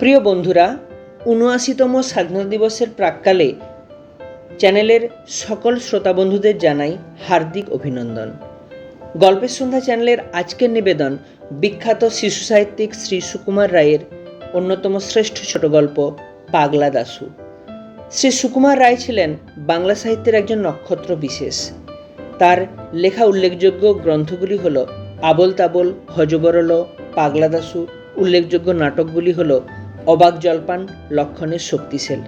প্রিয় বন্ধুরা, উনআশিতম স্বাধীনতা দিবসের প্রাককালে চ্যানেলের সকল শ্রোতা বন্ধুদের জানাই হার্দিক অভিনন্দন। গল্পের সন্ধ্যা চ্যানেলের আজকের নিবেদন বিখ্যাত শিশু সাহিত্যিক শ্রী সুকুমার রায়ের অন্যতম শ্রেষ্ঠ ছোট গল্প, পাগলা দাসু শ্রী সুকুমার রায় ছিলেন বাংলা সাহিত্যের একজন নক্ষত্র বিশেষ। তার লেখা উল্লেখযোগ্য গ্রন্থগুলি হল আবল তাবল, হজবরল, পাগলা দাশু উল্লেখযোগ্য নাটকগুলি হল অবাক জলপান, লক্ষণের শক্তিশাল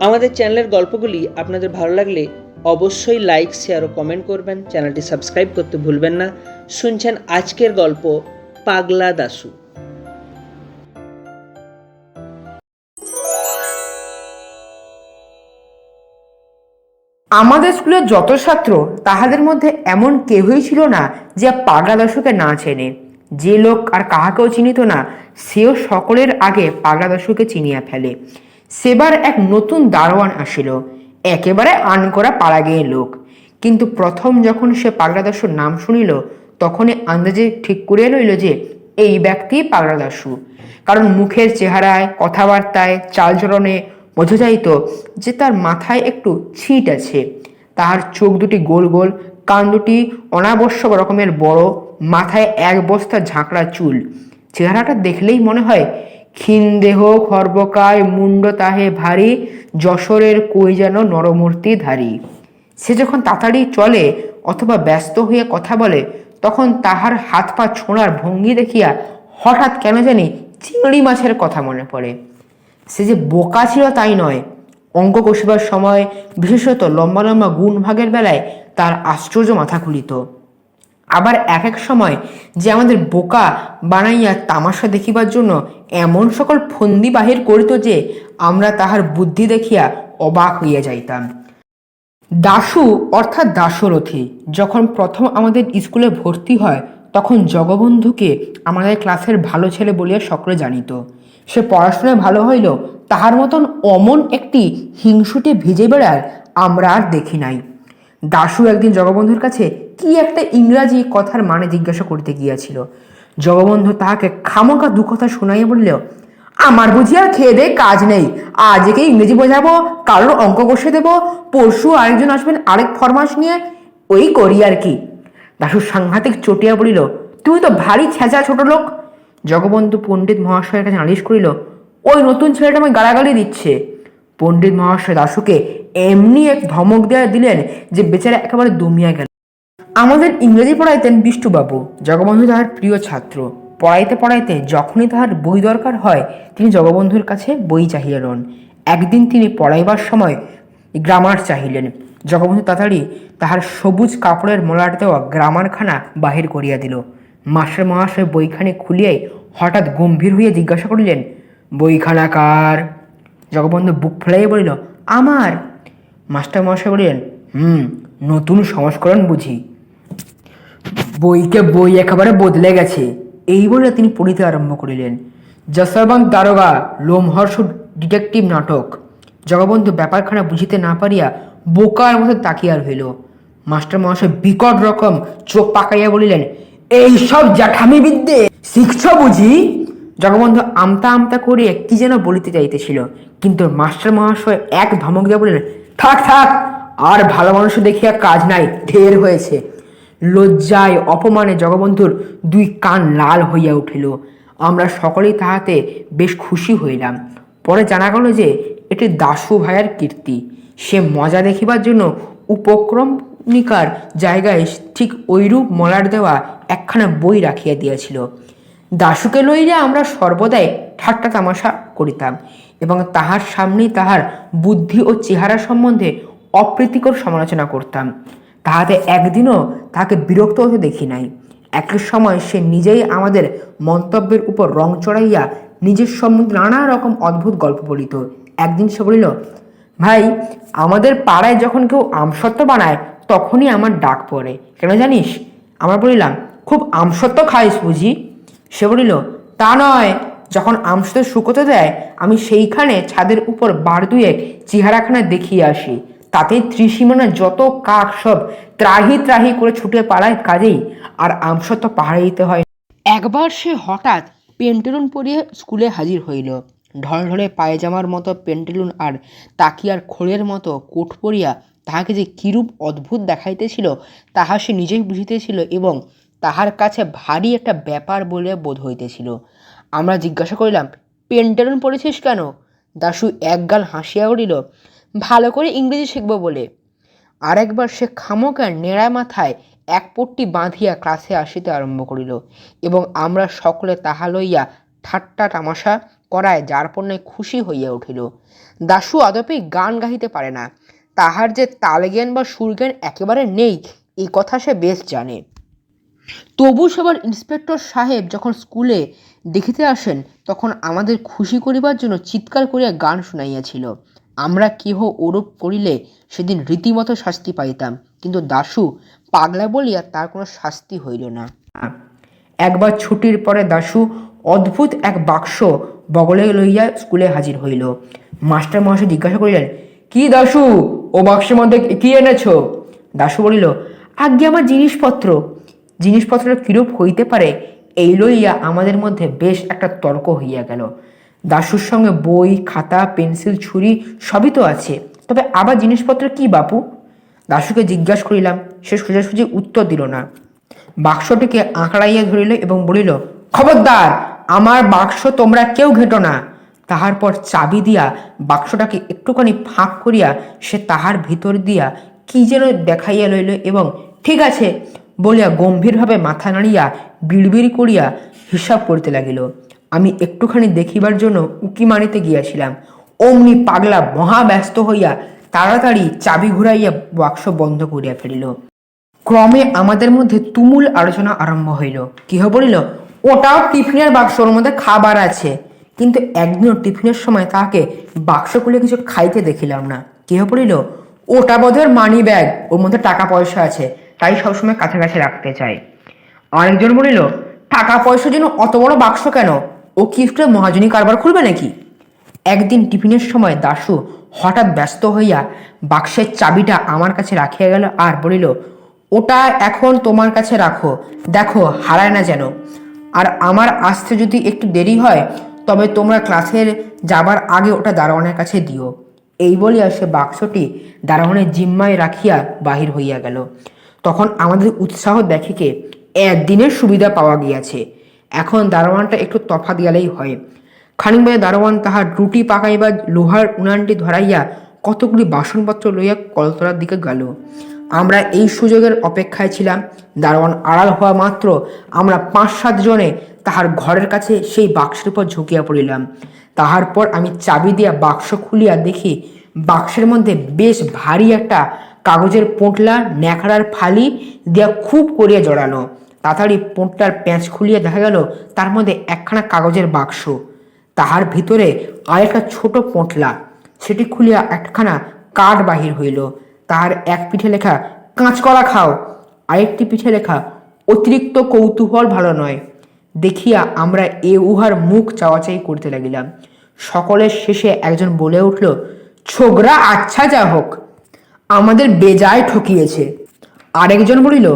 আমাদের চ্যানেলের গল্পগুলি আপনাদের ভালো লাগলে অবশ্যই লাইক, শেয়ার ও কমেন্ট করবেন। চ্যানেলটি সাবস্ক্রাইব করতে ভুলবেন না। শুনছেন আজকের গল্প পাগলা দাশু। আমাদের স্কুলের যত ছাত্র, তাহাদের মধ্যে এমন কেহই ছিল না যে পাগলা দাশুকে না চেনে। যে লোক আর কাহাকেও চিনিত না, সেও সকলের আগে পাগলা দাশুকে চিনিয়া ফেলে। সেবার এক নতুন দারোয়ান আসিল। একেবারে আনকরা পাড়া গিয়ে লোক। কিন্তু প্রথম যখন সে পাগলা দাশুর নাম শুনিল, তখনই আন্দাজে ঠিক করে লইল যে, এই ব্যক্তি পাগলা দাশু কারণ মুখের চেহারায়, কথাবার্তায়, চালচলনে বোঝা যাইত যে তার মাথায় একটু ছিট আছে। তাহার চোখ দুটি গোল গোল, কান দুটি অনাবশ্যক রকমের বড় মাথায় এক বস্তা ঝাঁকড়া চুল। চেহারাটা দেখলেই মনে হয় ক্ষীণ দেহ, খর্বকায়, মুন্ড তাহে ভারী, যশোরের কই যেন নরমূর্তি ধারী। সে যখন তাড়াতাড়ি চলে অথবা ব্যস্ত হয়ে কথা বলে, তখন তাহার হাত পা ছোঁড়ার ভঙ্গি দেখিয়া হঠাৎ কেন জানি চিংড়ি মাছের কথা মনে পড়ে। সে যে বোকা ছিল তাই নয়। অঙ্ক কষিবার সময় বিশেষত লম্বা লম্বা গুণ ভাগের বেলায় তার আশ্চর্য মাথা খুলিত। আবার এক এক সময় যে আমাদের বোকা বানাইয়া তামাশা দেখিবার জন্য এমন সকল ফন্দি বাহির করিত যে আমরা তাহার বুদ্ধি দেখিয়া অবাক হইয়া যাইতাম। দাশু অর্থাৎ দাশরথী যখন প্রথম আমাদের স্কুলে ভর্তি হয়, তখন জগবন্ধুকে আমাদের ক্লাসের ভালো ছেলে বলিয়া সকলে জানিত। সে পড়াশোনায় ভালো হইল তাহার মতন অমন একটি হিংসুটে ভিজে বেড়ার আমরা আর দেখি নাই। দাশু একদিন জগবন্ধুর কাছে কি একটা ইংরাজি কথার মানে জিজ্ঞাসা করতে গিয়াছিল। জগবন্ধু তাহাকে খামোকা দু কথা শোনাইয়া বলল, আমার বুঝি আর খেয়ে দে কাজ নেই। আজকে ইংরেজি বোঝাবো, কারোর অঙ্ক কষে দেবো, পরশু আরেকজন আসবেন আরেক ফরমাস নিয়ে, ওই করি আর কি। দাশু সাংঘাতিক চটিয়া বলিল, তুমি তো ভারী ছেঁচা ছোট লোক। জগবন্ধু পণ্ডিত মহাশয়ের কাছে নালিশ করিল, ওই নতুন ছেলেটা আমায় গালাগালি দিচ্ছে। পণ্ডিত মহাশয় দাশুকে এমনি এক ধমক দেওয়া দিলেন যে বেচারা একেবারে দমিয়া গেল। আমাদের ইংরেজি পড়াইতেন বিষ্টুবাবু জগবন্ধু তাহার প্রিয় ছাত্র। পড়াইতে পড়াইতে যখনই তাহার বই দরকার হয়, তিনি জগবন্ধুর কাছে বই চাহিলেন একদিন তিনি পড়াইবার সময় গ্রামার চাহিলেন। জগবন্ধু তাড়াতাড়ি তাহার সবুজ কাপড়ের মোলার দেওয়া গ্রামারখানা বাহির করিয়া দিল। মাস্টার মহাশয় বইখানি খুলিয়াই হঠাৎ গম্ভীর হইয়া জিজ্ঞাসা করিলেন, বইখানা কার? জগবন্ধু বুক ফেলাইয়া বলিল, আমার? মাস্টার মহাশয় বলিলেন, হুম, নতুন সংস্করণ বুঝি। বইকে বই একেবারে বদলে গেছে। এই বলে তিনি পড়িতে আরম্ভ করিলেন। যশবন্ত দারোগা লোমহর্ষ ডিটেকটিভ নাটক। জগবন্ধু ব্যাপারখানা বুঝিতে না পারিয়া বোকার মতো তাকিয়ার হইল মাস্টার মহাশয় বিকট রকম চোখ পাকাইয়া বলিলেন এই সব জ্যাঠামি বিদ্যে, শিখছ বুঝি? জগবন্ধু আমতা আমতা করিয়া কি যেন বলিতে চাইতেছিল কিন্তু মাস্টার মহাশয় এক ধমক দিয়া বলিলেন, থাক থাক, আর ভালো মানুষ দেখিয়া কাজ নাই, ঢের হয়েছে। লজ্জায় অপমানে জগবন্ধুর দুই কান লাল হইয়া উঠিল। আমরা সকলেই তাহাতে বেশ খুশি হইলাম। পরে জানা গেল যে, এটি দাসু ভাইয়ার কীর্তি। সে মজা দেখিবার জন্য উপক্রমণিকার জায়গায় ঠিক ঐরূপ মলার দেওয়া একখানা বই রাখিয়া দিয়াছিল। দাশুকে লইয়া আমরা সর্বদাই ঠাট্টা তামাশা করিতাম এবং তাহার সামনেই তাহার বুদ্ধি ও চেহারা সম্বন্ধে অপ্রীতিকর সমালোচনা করতাম। তাহাতে একদিনও তাহাকে বিরক্ত হতে দেখি নাই। একই সময় সে নিজেই আমাদের মন্তব্যের উপর রং চড়াইয়া নিজের সম্বন্ধে নানা রকম অদ্ভুত গল্প বলিত। একদিন সে বলিল, ভাই, আমাদের পাড়ায় যখন কেউ আমসত্ত্ব বানায়, তখনই আমার ডাক পড়ে। কেন জানিস? আমরা বলিলাম, খুব আমসত্ত্ব খাইস বুঝি? সে বলিল, তা নয়। যখন আমসত্ত্ব শুকোতে দেয়, আমি সেইখানে ছাদের উপর বার দুয়েক চেহারাখানা দেখিয়ে আসি। তাতে ত্রিসীমানা যত কাক সব ত্রাহি ত্রাহি করে ছুটে পালায় কাজেই, আর আমসত্ত্ব পাহাড়ে দিতে হয় একবার সে হঠাৎ পেন্টেলুন পরিয়ে স্কুলে হাজির হইল। ঢলঢলে পায়জামার মতো পেন্টেলুন আর তাকিয়ার খোলের মতো কোট পরিয়া তাহাকে যে কিরূপ অদ্ভুত দেখাইতেছিল, তাহা সে নিজেই বুঝিতেছিল এবং তাহার কাছে ভারী একটা ব্যাপার বলে বোধ হইতেছিল। আমরা জিজ্ঞাসা করিলাম, পেন্টেলুন পড়েছিস কেন? দাশু একগাল হাসিয়া উঠিল, ভালো করে ইংরেজি শিখব বলে। আরেকবার সে খামোকা নেড়া মাথায় এক পট্টি বাঁধিয়া ক্লাসে আসিতে আরম্ভ করিল এবং আমরা সকলে তাহা লইয়া ঠাট্টা তামাশা করায় যার পণ্যে খুশি হইয়া উঠিল। দাশু আদপে গান গাহিতে পারে না। তাহার যে তালজ্ঞান বা সুরজ্ঞান একেবারে নেই, এই কথা সে বেশ জানে। তবু সবার ইন্সপেক্টর সাহেব যখন স্কুলে দেখিতে আসেন, তখন আমাদের খুশি করিবার জন্য চিৎকার করিয়া গান শুনাইয়াছিল। আমরা কেহ ওরূপ করিলে সেদিন রীতিমতো শাস্তি পাইতাম, কিন্তু দাশু পাগলা বলিয়া তার কোনো শাস্তি হইল না। একবার ছুটির পরে দাশু অদ্ভুত এক বাক্স বগলে লইয়া স্কুলে হাজির হইল। মাস্টার মহাশয় জিজ্ঞাসা করিলেন, কি দাশু? ও বাক্সের মধ্যে কি এনেছ? দাশু বলিল, আজ্ঞে আমার জিনিসপত্র। জিনিসপত্র কিরূপ হইতে পারে, এই লইয়া আমাদের মধ্যে বেশ একটা তর্ক হইয়া গেল। দাশুর সঙ্গে বই, খাতা, পেন্সিল, ছুরি সবই তো আছে, তবে আবার জিনিসপত্র কি বাপু? দাশুকে জিজ্ঞাসা করিলাম, সে সোজাসুজি উত্তর দিল না। বাক্সটিকে আঁকড়াইয়া ধরিল এবং বলিল, খবরদার, আমার বাক্স তোমরা কেউ ঘেটো না। তাহার পর চাবি দিয়া বাক্সটাকে একটুখানি ফাঁক করিয়া সে তাহার ভিতর দিয়া কি যেন দেখাইয়া লইল এবং, ঠিক আছে বলিয়া গম্ভীরভাবে মাথা নাড়িয়া বিড়বিড় করিয়া হিসাব করিতে লাগিল। আমি একটুখানি দেখিবার জন্য উকি মারিতে গিয়াছিলাম। অমনি পাগলা মহা ব্যস্ত হইয়া তাড়াতাড়ি চাবি ঘুরাইয়া বাক্স বন্ধ করিয়া ফেলিল। ক্রমে আমাদের মধ্যে তুমুল আলোচনা আরম্ভ হইল। কেহ বলিল, ওটাও টিফিনের বাক্স ওর মধ্যে খাবার আছে। কিন্তু একদিনও টিফিনের সময় তাহাকে বাক্স খুলে কিছু খাইতে দেখিলাম না। কেহ বলিল, ওটা বোধহয় মানি ব্যাগ ওর মধ্যে টাকা পয়সা আছে। তাই সবসময় কাছাকাছি রাখতে চাই। আরেকজন বলিল, টাকা পয়সার জন্য অত বড় বাক্স কেন? ও কি মহাজনী কারবার খুলবে নাকি? একদিন টিফিনের সময় দাশু হঠাৎ ব্যস্ত হইয়া বাক্সের চাবিটা আমার কাছে রাখিয়া গেল আর বলিল, ওটা এখন তোমার কাছে রাখো। দেখো, হারায় না যেন। আর আমার আসতে যদি একটু দেরি হয়, তবে তোমরা ক্লাসের যাবার আগে ওটা দারোয়ানের কাছে দিও। এই বলিয়া সে বাক্সটি দারোয়ানের জিম্মায় রাখিয়া বাহির হইয়া গেল। তখন আমাদের উৎসাহ দেখিকে একদিনের সুবিধা পাওয়া গিয়াছে। এখন দারোয়ানটা একটু তফা দিয়ালেই হয়। খানিক বাদে দারোয়ান তাহার রুটি পাকাইবার লোহার উনানটি ধরাইয়া কতগুলি বাসনপত্র লইয়া কলতলার দিকে গেল। আমরা এই সুযোগের অপেক্ষায় ছিলাম। দারোয়ান আড়াল হওয়া মাত্র আমরা পাঁচ সাত জনে তাহার ঘরের কাছে সেই বাক্সের উপর ঝুঁকিয়া পড়িলাম। তাহার পর আমি চাবি দিয়া বাক্স খুলিয়া দেখি বাক্সের মধ্যে বেশ ভারী একটা কাগজের পোঁটলা, ন্যাকড়ার ফালি দিয়া খুব করিয়া জড়ানো তাড়াতাড়ি পোঁটলার প্যাঁচ খুলিয়া দেখা গেল, তার মধ্যে একখানা কাগজের বাক্স। তাহার ভিতরে আরেকটা ছোট পোঁটলা, সেটি খুলিয়া একখানা কাঠ বাহির হইল। তাহার এক পিঠে লেখা কাঁচকলা খাও। আরেকটি পিঠে লেখা, অতিরিক্ত কৌতূহল ভালো নয়। দেখিয়া আমরা এ উহার মুখ চাওয়াচাই করতে লাগিলাম। সকলের শেষে একজন বলে উঠল ছোকরা আচ্ছা যা হোক। আমাদের বেজায় ঠকিয়েছে। আরেকজন বলিল,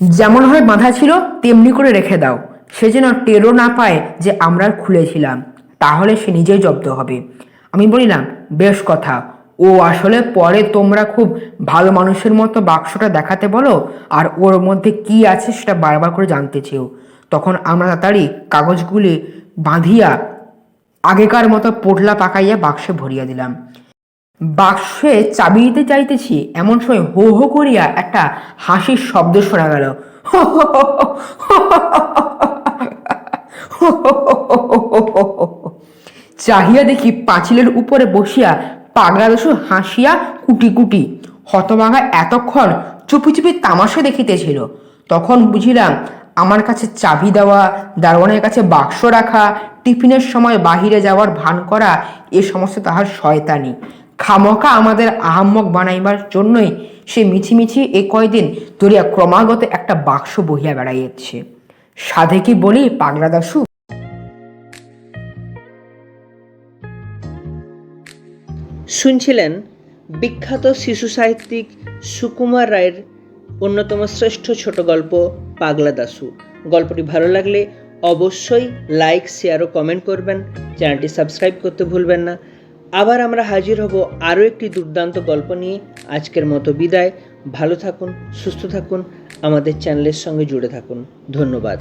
যেমন হয় বাঁধা ছিল, তেমনি করে রেখে দাও। সে যেন টেরও না পায় যে আমরা খুলেছিলাম। তাহলে সে নিজেই জব্দ হবে। আমি বলিলাম, বেশ কথা। ও আসলে পরে তোমরা খুব ভালো মানুষের মতো বাক্সটা দেখাতে বলো, আর ওর মধ্যে কি আছে সেটা বারবার করে জানতে চেও। তখন আমরা তাড়াতাড়ি কাগজগুলি বাঁধিয়া আগেকার মতো পোটলা পাকাইয়া বাক্সে ভরিয়া দিলাম। বাক্সে চাবি দিতে চাইতেছি, এমন সময় হো হো করিয়া একটা হাসির শব্দ শোনা গেল। চাহিয়া দেখি পাঁচিলের উপরে বসিয়া পাগলা হাসিয়া কুটি কুটি। হতভাগা এতক্ষণ চুপি চুপি তামাশা দেখিতেছিল। তখন বুঝিলাম, আমার কাছে চাবি দেওয়া, দারোয়ানের কাছে বাক্স রাখা, টিফিনের সময় বাহিরে যাওয়ার ভান করা, এ সমস্ত তাহার শয়তানি। খামকা আমাদের আহাম্মক বানাইবার জন্যই সে মিছিমিছি এ কয়দিন ধরিয়া ক্রমাগত একটা বাক্স বহিয়া বেড়াইয়াছে। সাধে কি বলি, পাগলা দাসু শুনছিলেন বিখ্যাত শিশু সাহিত্যিক সুকুমার রায়ের অন্যতম শ্রেষ্ঠ ছোট গল্প, পাগলা দাশু। গল্পটি ভালো লাগলে অবশ্যই লাইক, শেয়ার ও কমেন্ট করবেন। চ্যানেলটি সাবস্ক্রাইব করতে ভুলবেন না। আবার আমরা হাজির হব আরও একটি দুর্দান্ত গল্প নিয়ে। আজকের মতো বিদায়। ভালো থাকুন, সুস্থ থাকুন, আমাদের চ্যানেলের সঙ্গে জুড়ে থাকুন। ধন্যবাদ।